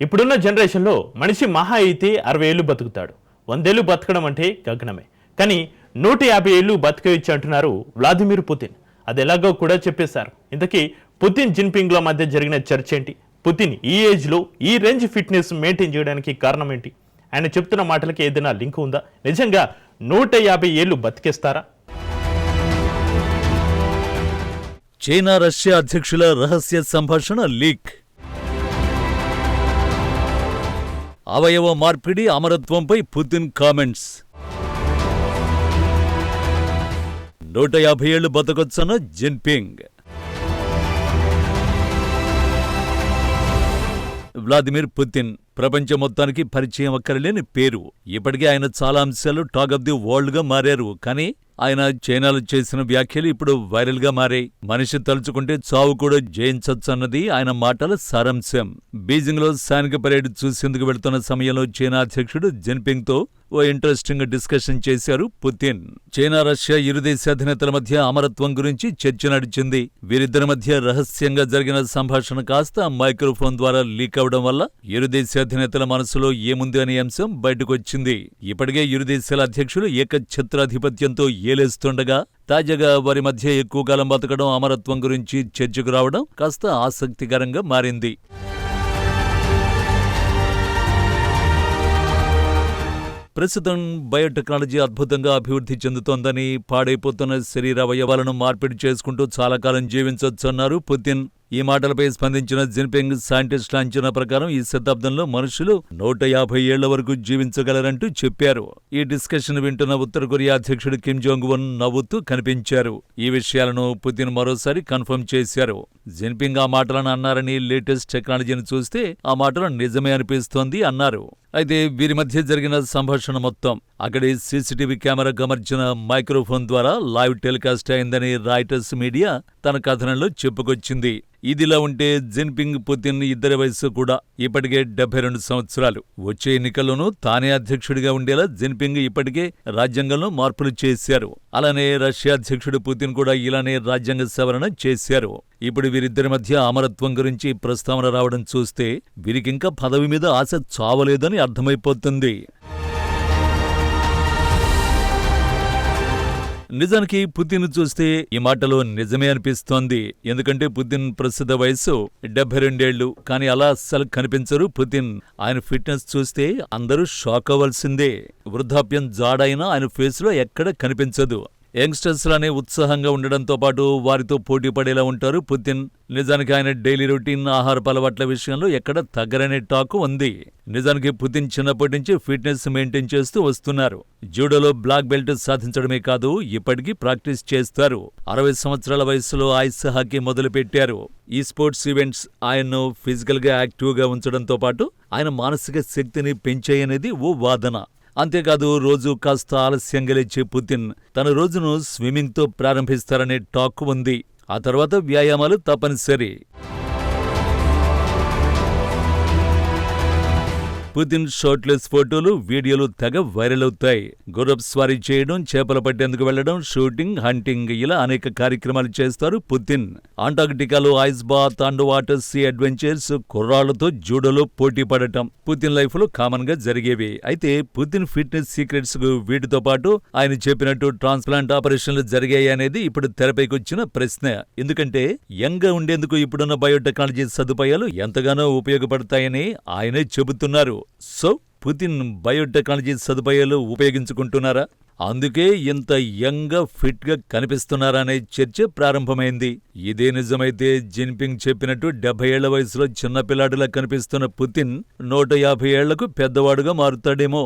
ఇప్పుడున్న జనరేషన్లో మనిషి మహా అయితే అరవై ఏళ్ళు బతుకుతాడు. వందేళ్ళు బతకడం అంటే గగనమే. కానీ నూట యాభై ఏళ్ళు బతకవచ్చు అంటున్నారు వ్లాదిమిర్ పుతిన్. అది ఎలాగో కూడా చెప్పేశారు. ఇంతకీ పుతిన్ జిన్పింగ్ల మధ్య జరిగిన చర్చ ఏంటి? పుతిన్ ఈ ఏజ్లో ఈ రేంజ్ ఫిట్నెస్ మెయింటైన్ చేయడానికి కారణం ఏంటి? ఆయన చెప్తున్న మాటలకి ఏదైనా లింక్ ఉందా? నిజంగా నూట యాభై ఏళ్ళు బతికేస్తారా? చైనా రష్యా అధ్యక్షుల రహస్య సంభాషణ లీక్. అవయవ మార్పిడి అమరత్వంపై పుతిన్ కామెంట్స్. నూట యాభై ఏళ్ళు బతకొచ్చన జిన్పింగ్. వ్లాదిమిర్ పుతిన్ ప్రపంచం మొత్తానికి పరిచయం అక్కరలేని పేరు. ఇప్పటికే ఆయన చాలా అంశాలు టాక్ ఆఫ్ ది వరల్డ్గా మారారు. కానీ ఆయన చైనాలో చేసిన వ్యాఖ్యలు ఇప్పుడు వైరల్గా మారాయి. మనిషి తలుచుకుంటే చావు కూడా జయించొచ్చన్నది ఆయన మాటల సారాంశం. బీజింగ్లో సైనిక పరేడ్ చూసేందుకు వెళ్తున్న సమయంలో చైనా అధ్యక్షుడు జిన్పింగ్తో ఓ ఇంట్రెస్టింగ్ డిస్కషన్ చేశారు పుతిన్. చైనా రష్యా ఇరు దేశాధినేతల మధ్య అమరత్వం గురించి చర్చ నడిచింది. వీరిద్దరి మధ్య రహస్యంగా జరిగిన సంభాషణ కాస్త మైక్రోఫోన్ ద్వారా లీక్ అవడం వల్ల ఇరు దేశాధినేతల మనసులో ఏముంది అనే అంశం బయటకొచ్చింది. ఇప్పటికే ఇరు దేశాల అధ్యక్షులు ఏకఛత్రాధిపత్యంతో ఏలేస్తుండగా తాజాగా వారి మధ్య ఎక్కువ కాలం బతకడం అమరత్వం గురించి చర్చకు రావడం కాస్త ఆసక్తికరంగా మారింది. ప్రస్తుతం బయోటెక్నాలజీ అద్భుతంగా అభివృద్ధి చెందుతోందని పాడైపోతున్న శరీర అవయవాలను మార్పిడి చేసుకుంటూ చాలా కాలం జీవించొచ్చన్నారు పుతిన్. ఈ మాటలపై స్పందించిన జిన్పింగ్ సైంటిస్టుల అంచనా ప్రకారం ఈ శతాబ్దంలో మనుషులు నూట యాభై ఏళ్ళ వరకు జీవించగలరంటూ చెప్పారు. ఈ డిస్కషన్ వింటున్న ఉత్తర కొరియా అధ్యక్షుడు కిమ్ జోంగ్ వన్ నవ్వుతూ కనిపించారు. ఈ విషయాలను పుతిన్ మరోసారి కన్ఫర్మ్ చేశారు. జిన్పింగ్ ఆ మాటలను అన్నారని లేటెస్ట్ టెక్నాలజీని చూస్తే ఆ మాటలు నిజమే అనిపిస్తోంది అన్నారు. అయితే వీరి మధ్య జరిగిన సంభాషణ మొత్తం అక్కడి సీసీటీవీ కెమెరా గమర్చిన మైక్రోఫోన్ ద్వారా లైవ్ టెలికాస్ట్ అయిందని రాయిటర్స్ మీడియా తన కథనంలో చెప్పుకొచ్చింది. ఇదిలా ఉంటే జిన్పింగ్ పుతిన్ ఇద్దరి వయస్సు కూడా ఇప్పటికే డెబ్బై రెండు సంవత్సరాలు. వచ్చే ఎన్నికల్లోనూ తానే అధ్యక్షుడిగా ఉండేలా జిన్పింగ్ ఇప్పటికే రాజ్యాంగంలో మార్పులు చేశారు. అలానే రష్యా అధ్యక్షుడు పుతిన్ కూడా ఇలానే రాజ్యాంగ సవరణ చేశారు. ఇప్పుడు వీరిద్దరి మధ్య అమరత్వం గురించి ప్రస్తావన రావడం చూస్తే వీరికింకా పదవి మీద ఆశ చావలేదని అర్థమైపోతుంది. నిజానికి పుతిన్ చూస్తే ఈ మాటలో నిజమే అనిపిస్తోంది. ఎందుకంటే పుతిన్ ప్రస్తుత వయస్సు డెబ్బై రెండేళ్ళు కానీ అలా అస్సలు కనిపించరు పుతిన్. ఆయన ఫిట్నెస్ చూస్తే అందరూ షాక్ అవ్వాల్సిందే. వృద్ధాప్యం జాడైనా ఆయన ఫేస్లో ఎక్కడ కనిపించదు. యంగ్స్టర్స్లానే ఉత్సాహంగా ఉండడంతో పాటు వారితో పోటీ పడేలా ఉంటారు. పుతిన్ నిజానికి ఆయన డైలీ రొటీన్ ఆహార అలవాట్ల విషయంలో ఎక్కడ తగ్గరనే టాక్ ఉంది. నిజానికి పుతిన్ చిన్నప్పటి నుంచి ఫిట్నెస్ మెయింటైన్ చేస్తూ వస్తున్నారు. జూడోలో బ్లాక్ బెల్ట్ సాధించడమే కాదు ఇప్పటికీ ప్రాక్టీస్ చేస్తారు. అరవై సంవత్సరాల వయసులో ఐస్ హాకీ మొదలుపెట్టారు. ఈ స్పోర్ట్స్ ఈవెంట్స్ ఆయన్ను ఫిజికల్గా యాక్టివ్గా ఉంచడంతో పాటు ఆయన మానసిక శక్తిని పెంచాయనేది ఓ వాదన. అంతేకాదు రోజు కాస్త ఆలస్యంగా గెలిచే పుతిన్ తన రోజును స్విమ్మింగ్తో ప్రారంభిస్తారనే టాక్ ఉంది. ఆ తర్వాత వ్యాయామాలు తప్పనిసరి. పుతిన్ షార్ట్లెస్ ఫోటోలు వీడియోలు తెగ వైరల్ అవుతాయి. గుర్రప్ స్వారీ చేయడం చేపలు పట్టేందుకు వెళ్ళడం షూటింగ్ హంటింగ్ ఇలా అనేక కార్యక్రమాలు చేస్తారు Putin. అంటార్క్టికాలో ice bath and water sea adventures కుర్రాళ్ళతో జూడోలో పోటీ పడటం పుతిన్ లైఫ్లో కామన్గా జరిగేవి. అయితే పుతిన్ ఫిట్నెస్ సీక్రెట్స్కు వీటితో పాటు ఆయన చెప్పినట్టు ట్రాన్స్ప్లాంట్ ఆపరేషన్లు జరిగాయి అనేది ఇప్పుడు తెరపైకి వచ్చిన ప్రశ్న. ఎందుకంటే యంగ్గా ఉండేందుకు ఇప్పుడున్న బయోటెక్నాలజీ సదుపాయాలు ఎంతగానో ఉపయోగపడతాయని ఆయనే చెబుతున్నారు. సో పుతిన్ బయోటెక్నాలజీ సదుపాయాలు ఉపయోగించుకుంటున్నారా? అందుకే ఇంత యంగ్గా ఫిట్గా ఫిట్గా కనిపిస్తున్నారా అనే చర్చ ప్రారంభమైంది. ఇదే నిజమైతే జిన్పింగ్ చెప్పినట్టు డెబ్బై ఏళ్ళ వయసులో చిన్నపిల్లాడిలా కనిపిస్తున్న పుతిన్ నూట యాభై ఏళ్ళకు పెద్దవాడుగా మారుతాడేమో.